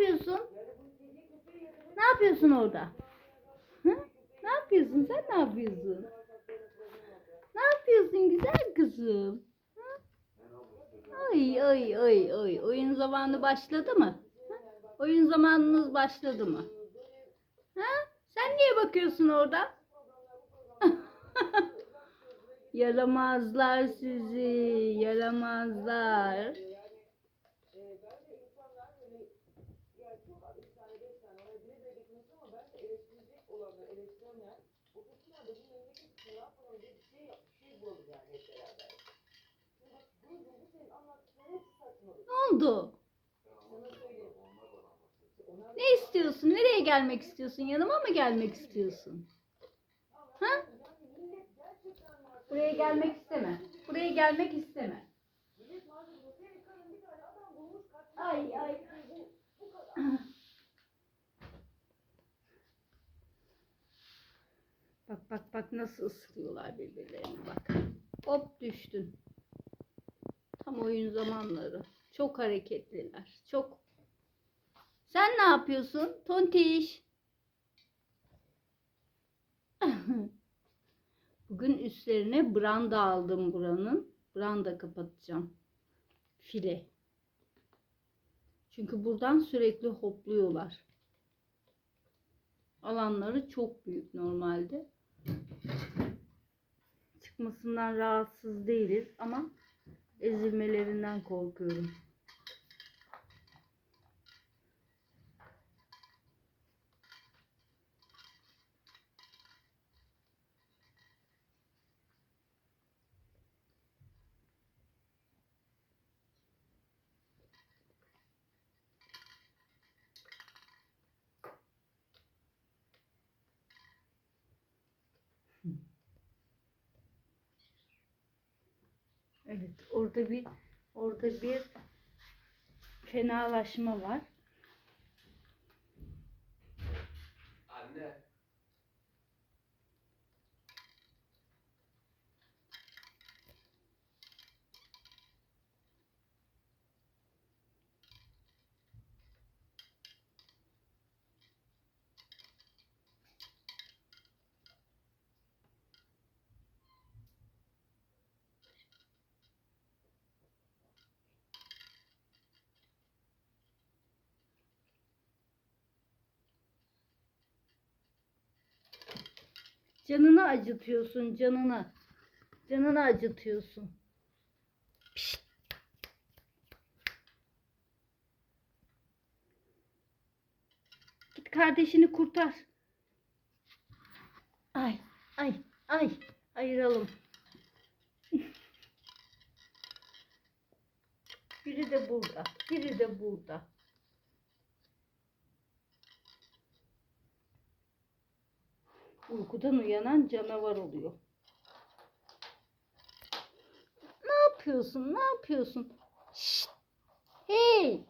yapıyorsun? Ne yapıyorsun orada? Hı? Ne yapıyorsun? Sen ne yapıyorsun? Ne yapıyorsun güzel kızım? Hı? Ay ay ay ay. Oyun zamanı başladı mı? Hı? Oyun zamanınız başladı mı? Ha? Sen niye bakıyorsun orada? Yaramazlar sizi, yaramazlar. Ne oldu? Ne istiyorsun? Nereye gelmek istiyorsun? Yanıma mı gelmek istiyorsun? Ha? Buraya gelmek isteme. Buraya gelmek isteme. Ay ay. Bak bak nasıl ısırıyorlar birbirlerini bak. Hop düştün. Tam oyun zamanları. Çok hareketliler. Çok. Sen ne yapıyorsun? Tontiş. Bugün üstlerine branda aldım buranın. Branda kapatacağım. File. Çünkü buradan sürekli hopluyorlar. Alanları çok büyük normalde. Çıkmasından rahatsız değiliz ama ezilmelerinden korkuyorum. Evet, orada bir orada bir fenalaşma var. Anne. Canını acıtıyorsun, canını. Canını acıtıyorsun. Pişt. Git kardeşini kurtar. Ay, ay, ay. Ayıralım. Biri de burada, biri de burada. Uykudan uyanan canavar oluyor. Ne yapıyorsun? Ne yapıyorsun? Şşt! Hey!